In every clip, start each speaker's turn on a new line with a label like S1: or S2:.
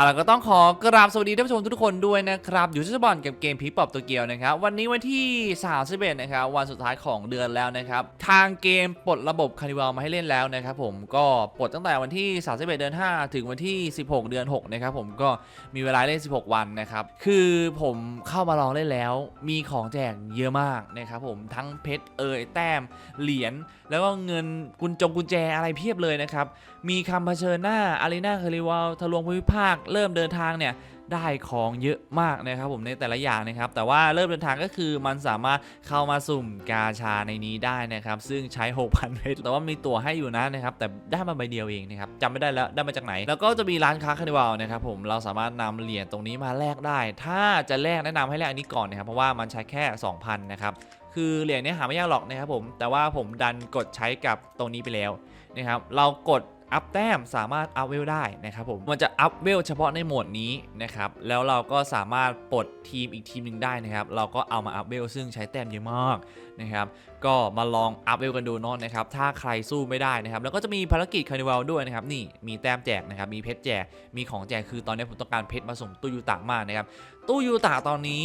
S1: เอาล่ะก็ต้องขอกราบสวัสดีท่านผู้ชมทุกคนด้วยนะครับ อยู่ที่บอลกับเกมพีปอบตัวเกียวนะครับ วันนี้วันที่31นะครับวันสุดท้ายของเดือนแล้วนะครับ ทางเกมปลดระบบคานิวัลมาให้เล่นแล้วนะครับผมก็ปลดตั้งแต่วันที่31เดือน 5 ถึงวันที่ 16 เดือน 6 นะครับผมก็มีเวลาเล่น 16 วันนะครับ คือผมเข้ามาลองเล่นแล้ว มีของแจกเยอะมากนะครับผมทั้งเพชรเอ่ยแต้มเหรียญแล้วก็เงินกุญจงกุญแจอะไรเพียบเลยนะครับมีคำเผชิญหน้าอารีนาคาริวาลทะลวงภูมิภาคเริ่มเดินทางเนี่ยได้ของเยอะมากนะครับผมในแต่ละอย่างนะครับ แต่ว่าเริ่มเดินทางก็คือมันสามารถเข้ามาสุ่มกาชาในนี้ได้นะครับ ซึ่งใช้ 6,000เพชรแต่ว่ามีตั๋วให้อยู่นะนะครับ แต่ได้มาใบเดียวเองนะครับจำไม่ได้แล้วได้มาจากไหน แล้วก็จะมีร้านค้าคานิวัลนะครับผมเราสามารถนำเหรียญตรงนี้มาแลกได้ ถ้าจะแลกแนะนำให้แลกอันนี้ก่อนนะครับเพราะว่ามันใช้แค่ 2,000นะครับคือเหรียญนี้หาไม่ยากหรอกนะครับผมแต่ว่าผมดันกดใช้กับตรงนี้ไปแล้วนะครับเรากด อัพแต้มสามารถอัพเวลได้นะครับผมมันจะอัพเวลเฉพาะในโหมดนี้นะครับแล้วเราก็สามารถปลดทีมอีกทีมหนึ่งได้นะครับเราก็เอามาอัพเวลซึ่งใช้แต้มเยอะมากนะครับ ก็มาลองอัพเวลกันดูเนอะนะครับ ถ้าใครสู้ไม่ได้นะครับ แล้วก็จะมีภารกิจคาร์นิวัลด้วยนะครับ นี่มีแต้มแจกนะครับ มีเพชรแจก มีของแจก คือตอนนี้ผมต้องการเพชรมาส่งตู้ยูตะมากนะครับ ตู้ยูตะตอนนี้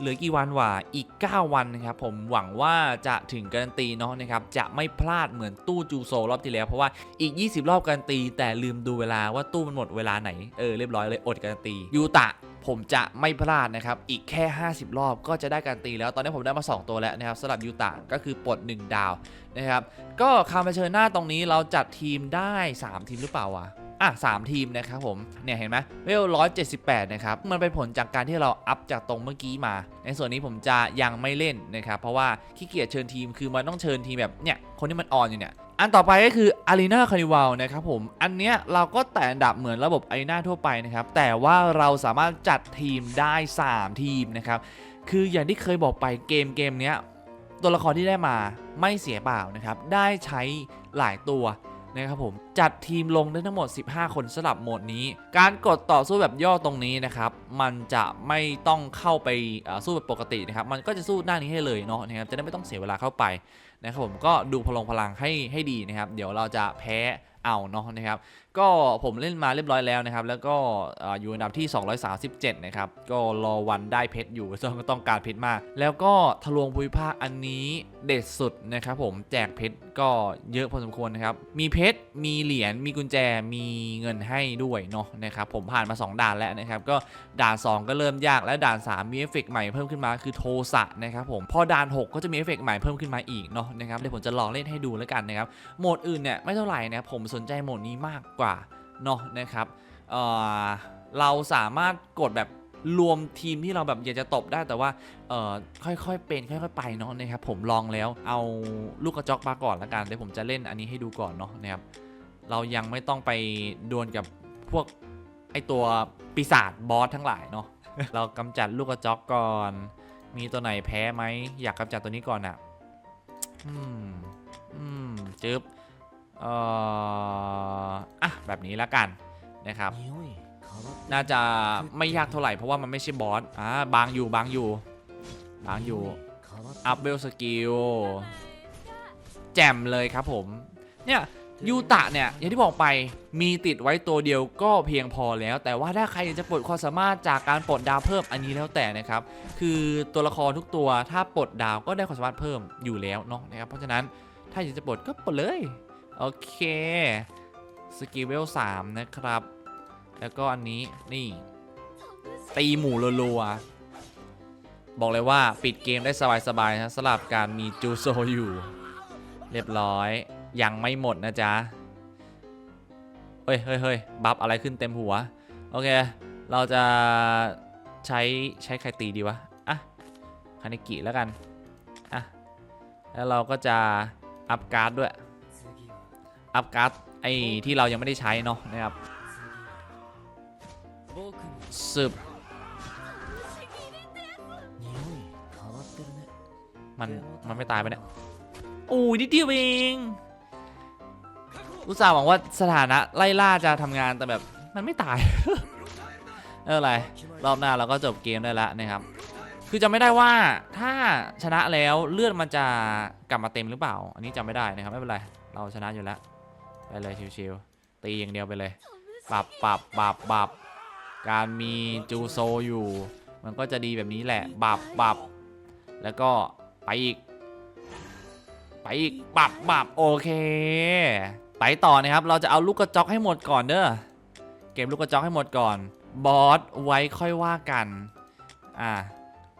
S1: เหลือกี่วันวะ อีก 9 วันนะครับ ผมหวังว่าจะถึงการันตีเนาะนะครับ จะไม่พลาดเหมือนตู้จูโซรอบที่แล้ว เพราะว่าอีก 20 รอบการันตี แต่ลืมดูเวลาว่าตู้มันหมดเวลาไหน เออ เรียบร้อยเลย อดการันตียูตะ ผมจะไม่พลาดนะครับ อีกแค่ 50 รอบก็จะได้การตีแล้ว ตอนนี้ผมได้มา 2 ตัวแล้วนะครับสำหรับยูตะก็คือปลด 1 ดาวนะครับ ก็คำเผชิญหน้าตรงนี้เราจัดทีมได้ 3 ทีมหรือเปล่าวะ อะสามทีมนะครับผม เนี่ยเห็นไหมเวล178นะครับ มันเป็นผลจากการที่เราอัพจากตรงเมื่อกี้มา ในส่วนนี้ผมจะยังไม่เล่นนะครับ เพราะว่าขี้เกียจเชิญทีม คือมันต้องเชิญทีมแบบเนี่ยคนที่มันออนอยู่เนี่ยอันต่อไปก็คือ Arena Carnival นะครับผม อันเนี้ยเราก็แต่อันดับเหมือนระบบ Arena ทั่วไปนะครับ แต่ว่าเราสามารถจัดทีมได้ 3 ทีมนะครับ คืออย่างที่เคยบอกไปเกมเกมเนี้ยตัวละครที่ได้มาไม่เสียเปล่านะครับ ได้ใช้หลายตัว นะครับผมจัดทีมลงได้ทั้งหมด 15 คนสลับโหมดนี้ การกดต่อสู้แบบย่อตรงนี้นะครับมันจะไม่ต้องเข้าไปสู้แบบปกตินะครับมันก็จะสู้หน้านี้ให้เลยเนาะนะครับจะได้ไม่ต้องเสียเวลาเข้าไปนะครับผมก็ดูพลังพลังให้ให้ดีนะครับ เดี๋ยวเราจะแพ้เอาเนาะนะครับ ก็ผมเล่นมาเรียบร้อยแล้วนะครับ แล้วก็ออยู่อันดับที่ 237 นะครับ ก็รอวันได้เพชรอยู่ซึ่งก็ต้องการเพชรมาก แล้วก็ทะลวงภูมิภาคอันนี้เด็ดสุดนะครับผมแจกเพชรก็เยอะพอสมควรนะครับ มีเพชร มีเหรียญ มีกุญแจ มีเงินให้ด้วยเนาะนะครับผมผ่านมา 2 ด่านแล้วนะครับ ก็ด่าน 2 ก็เริ่มยากและด่าน 3 มีเอฟเฟกใหม่เพิ่มขึ้นมาคือโทสะนะครับผม พอด่าน 6 ก็จะมีเอฟเฟกใหม่เพิ่มขึ้นมาอีกเนาะนะครับเดี๋ยวผมจะลองเล่นให้ดูแล้วกันนะครับ โหมดอื่นเนี่ยไม่เท่าไหร่นะครับผมสนใจโหมดนี้มากกว่าเนาะนะครับเเราสามารถกดแบบรวมทีมที่เราแบบอยากจะตบได้แต่ว่าเออค่อยๆเป็นค่อยๆไปเนาะนะครับผมลองแล้วเอาลูกกระจอกมาก่อนละกันเดี๋ยวผมจะเล่นอันนี้ให้ดูก่อนเนาะนะครับเรายังไม่ต้องไปดวลกับพวกไอตัวปีศาจบอสทั้งหลายเนาะเรากำจัดลูกกระจอกก่อน มีตัวไหนแพ้ไหมอยากกำจัดตัวนี้ก่อนอะ่ะอืมอืมจึ๊บ อ่ออะแบบนี้แล้วกันนะครับ น่าจะไม่ยากเท่าไหร่เพราะว่ามันไม่ใช่บอสอ่าบางอยู่บางอยู่บางอยู่อัพเวลสกิลแจ่มเลยครับผมเนี่ยยูตะเนี่ยอย่างที่บอกไปมีติดไว้ตัวเดียวก็เพียงพอแล้ว แต่ว่าถ้าใครอยากจะปลดความสามารถจากการปลดดาวเพิ่มอันนี้แล้วแต่นะครับ คือตัวละครทุกตัวถ้าปลดดาวก็ได้ความสามารถเพิ่มอยู่แล้วเนาะนะครับเพราะฉะนั้นถ้าอยากจะปลดก็ปลดเลย โอเค สกิลเวลสามนะครับ แล้วก็อันนี้นี่ ตีหมูรัวๆบอกเลยว่าปิดเกมได้สบายๆนะสลับการมีจูโซอยู่ เรียบร้อย ยังไม่หมดนะจ๊ะ เฮ้ยเฮ้ยเฮ้ยบัฟอะไรขึ้นเต็มหัว โอเค เราจะใช้ใช้ใครตีดีวะ อะ คานิกิแล้วกัน อะ แล้วเราก็จะอัพการ์ดด้วย อัพการ์ดไอ้ที่เรายังไม่ได้ใช้เนาะนะครับสืบมันมันไม่ตายไปเนี่ยโอ้ยนิดเดียวเองอุตส่าห์หวังว่าสถานะไล่ล่าจะทำงานแต่แบบมันไม่ตายเอออะไรรอบหน้าเราก็จบเกมได้แล้วนะครับ คือจำไม่ได้ว่าถ้าชนะแล้วเลือดมันจะกลับมาเต็มหรือเปล่า อันนี้จำไม่ได้นะครับไม่เป็นไรเราชนะอยู่แล้ว ไปเลยชิวๆตีอย่างเดียวไปเลยปับปับปับปับการมีจูโซอยู่ มันก็จะดีแบบนี้แหละบับบับแล้วก็ไปอีก ไปอีกบับบับโอเค ไปต่อนะครับ เราจะเอาลูกกระจอกให้หมดก่อนเด้อเก็บลูกกระจอกให้หมดก่อน บอสไว้ค่อยว่ากัน อ่า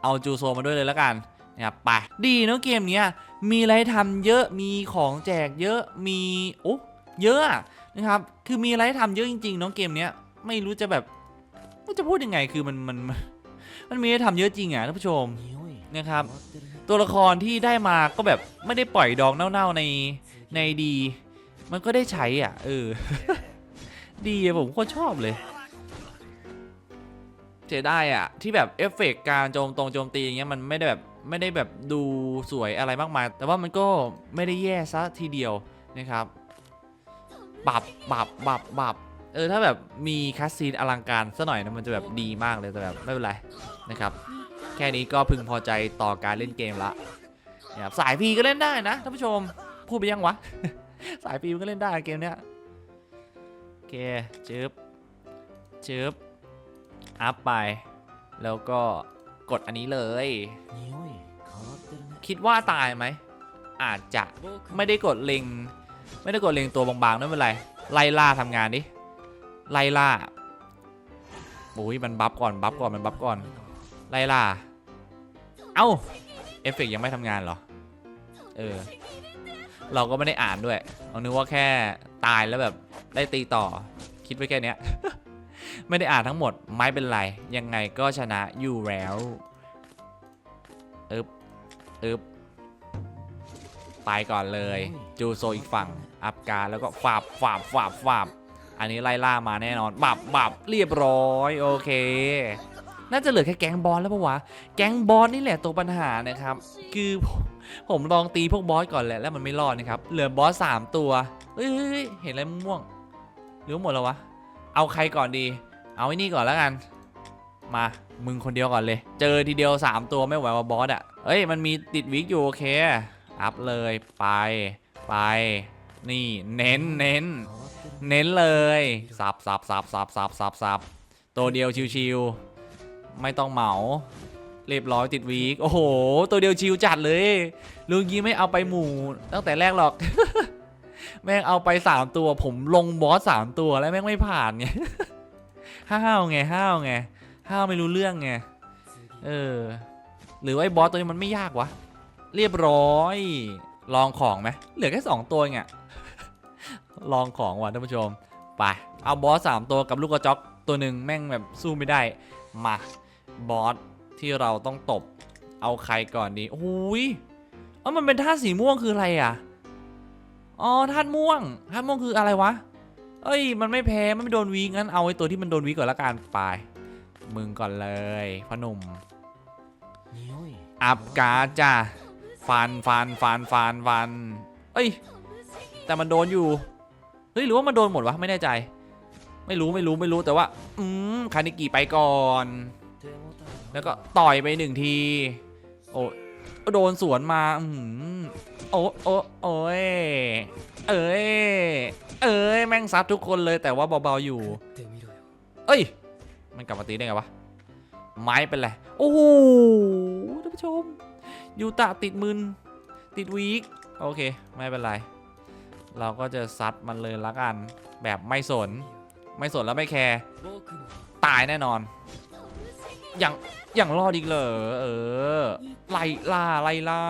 S1: เอาจูโซมาด้วยเลยแล้วกันนะครับไป ดีเนอะเกมเนี้ย มีอะไรทำเยอะ มีของแจกเยอะ มีโอ้ เยอะนะครับ คือมีอะไรให้ทำเยอะจริงๆน้องเกมเนี้ยไม่รู้จะแบบจะพูดยังไงคือมันมันมันมีอะไรทำเยอะจริงอะท่านผู้ชมนะครับ ตัวละครที่ได้มาก็แบบไม่ได้ปล่อยดองเน่าๆในในดี มันก็ได้ใช้อะ เออ ดีผมก็ชอบเลยเสียดายอะ ที่แบบเอฟเฟกการโจมตรงโจมตีอย่างเงี้ยมันไม่ได้แบบไม่ได้แบบดูสวยอะไรมากมาย แต่ว่ามันก็ไม่ได้แย่ซะทีเดียวนะครับ บับบับบับบับเออถ้าแบบมีคาสซีนอลังการซะหน่อยนะมันจะแบบดีมากเลยแต่แบบไม่เป็นไรนะครับ แค่นี้ก็พึงพอใจต่อการเล่นเกมละนะครับสายพีก็เล่นได้นะท่านผู้ชมพูดไปยังวะ สายพีก็เล่นได้เกมเนี้ยโอเคจึบจึบอัพไป แล้วก็กดอันนี้เลยคิดว่าตายไหมอาจจะไม่ได้กดเล็ง ไม่ได้กดเล็งตัวบางๆไม่เป็นไรไล่ล่าทำงานดิไล่ล่าโอ้ยมันบัฟก่อนบัฟก่อนมันบัฟก่อนไล่ล่าเอ้าเอฟเฟกยังไม่ทำงานเหรอเออเราก็ไม่ได้อ่านด้วยเรานึกว่าแค่ตายแล้วแบบได้ตีต่อ คิดไว้แค่เนี้ยไม่ได้อ่านทั้งหมดไม่เป็นไร ยังไงก็ชนะอยู่แล้ว เอึบอึบ ไปก่อนเลย จูโซอีกฝั่ง อัพการดแล้วก็ฝาบฝาบฝาบฝาบอันนี้ไล่ล่ามาแน่นอน บับบับเรียบร้อย โอเค น่าจะเหลือแค่แก๊งบอสแล้วปะวะ แก๊งบอสนี่แหละตัวปัญหานะครับ คือผมผมลองตีพวกบอสก่อนแหละแล้วมันไม่รอดนะครับ เหลือบอสสามตัวเฮ้ยเฮ้ยเฮ้ยเห็นอะไรม่วงๆหรือว่าหมดแล้ววะ เอาใครก่อนดี เอาไอ้นี่ก่อนแล้วกัน มา มึงคนเดียวก่อนเลย เจอทีเดียว 3 ตัวไม่ไหวว่าบอสอะ เอ้ย มันมีติดวิกอยู่โอเค อัพเลยไปไป นี่เน้นเน้นเน้นเลยสับสับสับสับสับสับสับตัวเดียวชิวๆไม่ต้องเหมาเรียบร้อยติดวีคโอ้โห ตัวเดียวชิวจัดเลยลุงยี้ไม่เอาไปหมู่ตั้งแต่แรกหรอก แม่งเอาไปสามตัว ผมลงบอสสามตัวแล้วแม่งไม่ผ่านไงห้าวไงห้าวไงห้าวไม่รู้เรื่องไงเออ หรือไอ้บอสตัวนี้มันไม่ยากวะ เรียบร้อย ลองของไหมเหลือแค่2ตัวเองอะลองของว่ะท่านผู้ชม ไป เอาบอส3ตัวกับลูกกระจอกตัวหนึ่งแม่งแบบสู้ไม่ได้ มา บอสที่เราต้องตบ เอาใครก่อนดีโอ้ยเอ้ามันเป็นธาตุสีม่วงคืออะไรอะ อ๋อธาตุม่วงธาตุม่วงคืออะไรวะ เอ้ย มันไม่แพ้มันไม่โดนวีงั้นเอาไอ้ตัวที่มันโดนวีก่อนละกันไปมึงก่อนเลยพอหนุ่ม
S2: 匂い
S1: อัพการ์ดจ้ะ ฟันฟันฟันฟันฟันเอ้ย แต่มันโดนอยู่ เฮ้ย หรือว่ามันโดนหมดวะ ไม่แน่ใจ ไม่รู้ไม่รู้ไม่รู้แต่ว่า อืมคานิกิไปก่อน แล้วก็ต่อยไปหนึ่งที โอ้โดนสวนมา อืมโอ้โอ้โอ้ย เอ้ย เอ้ย แม่งซัดทุกคนเลยแต่ว่าเบาๆอยู่ เอ้ย มันกลับมาตีได้ไงวะ ไม้เป็นไร โอ้โหท่านผู้ชม ยูตะติดมืนติดวีคโอเค ไม่เป็นไร เราก็จะซัดมันเลยละกัน แบบไม่สน ไม่สนแล้วไม่แคร์ตายแน่นอน อย่างอย่างรอดอีกเหรอเออไล่ล่าไล่ล่า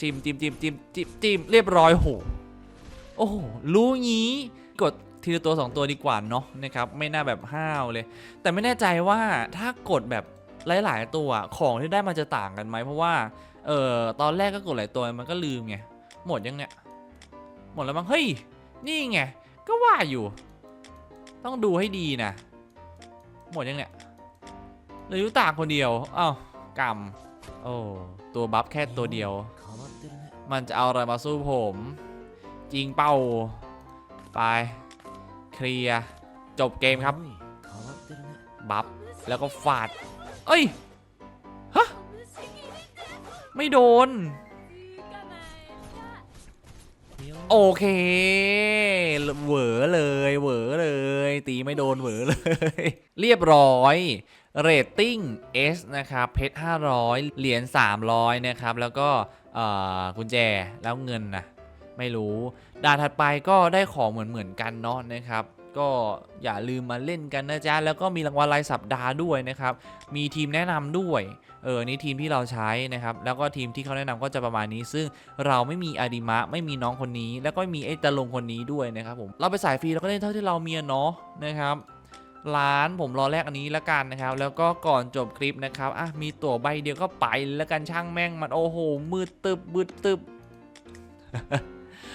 S1: จิมจิมจิมจิมจิมจิมเรียบร้อยโหโอ้โหรู้งี้กดทีละตัวสองตัวดีกว่าเนาะนะครับไม่น่าแบบห้าวเลย แต่ไม่แน่ใจว่าถ้ากดแบบหลาย ๆ ตัวของที่ได้มาจะต่างกันไหมเพราะว่า เออตอนแรกก็กดหลายตัวมันก็ลืมไง หมดยังเนี่ย หมดแล้วมั้ง เฮ้ย นี่ไง ก็ว่าอยู่ ต้องดูให้ดีนะ หมดยังเนี่ยหรือยุตาคนเดียว เอ้ากรรมโอ้ตัวบัฟแค่ตัวเดียว มันจะเอาอะไรมาสู้ผม จริงเป้า ไป เคลียจบเกมครับ บัฟแล้วก็ฟาด เอ้ย ไม่โดน โอเคเหวอเลยเหวอเลย ตีไม่โดนเหวอเลย เรียบร้อยเรตติ้ง S นะครับเพชร500 เหรียญ300 นะครับ แล้วก็กุญแจแล้วเงินนะไม่รู้ด่านถัดไปก็ได้ของเหมือนเหมือนกันเนาะนะครับ ก็อย่าลืมมาเล่นกันนะจ๊ะ แล้วก็มีรางวัลรายสัปดาห์ด้วยนะครับ มีทีมแนะนำด้วย เออนี่ทีมที่เราใช้นะครับแล้วก็ทีมที่เขาแนะนำก็จะประมาณนี้ ซึ่งเราไม่มีอาดิมะไม่มีน้องคนนี้ แล้วก็มีไอ้ตะลงคนนี้ด้วยนะครับผมเราไปสายฟรีเราก็เล่นเท่าที่เรามีอะเนาะนะครับร้านผมรอแรกอันนี้แล้วกันนะครับ แล้วก็ก่อนจบคลิปนะครับอะมีตั๋วใบเดียวก็ไปแล้วกันช่างแม่งมันโอ้โหมืดตึบมืดตึบ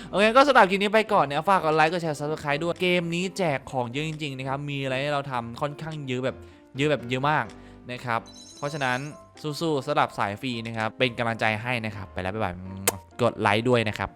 S1: โอเคก็สำหรับคลิปนี้ไปก่อนเนี่ยฝากกดไลค์กดแชร์ซับสไครต์ด้วยเกมนี้แจกของเยอะจริงๆนะครับมีอะไรให้เราทำค่อนข้างเยอะแบบเยอะแบบเยอะมาก นะครับ เพราะฉะนั้นสู้ๆสำหรับสายฟรีนะครับ เป็นกำลังใจให้นะครับ ไปแล้วบ๊ายบายกดไลค์ด้วยนะครับ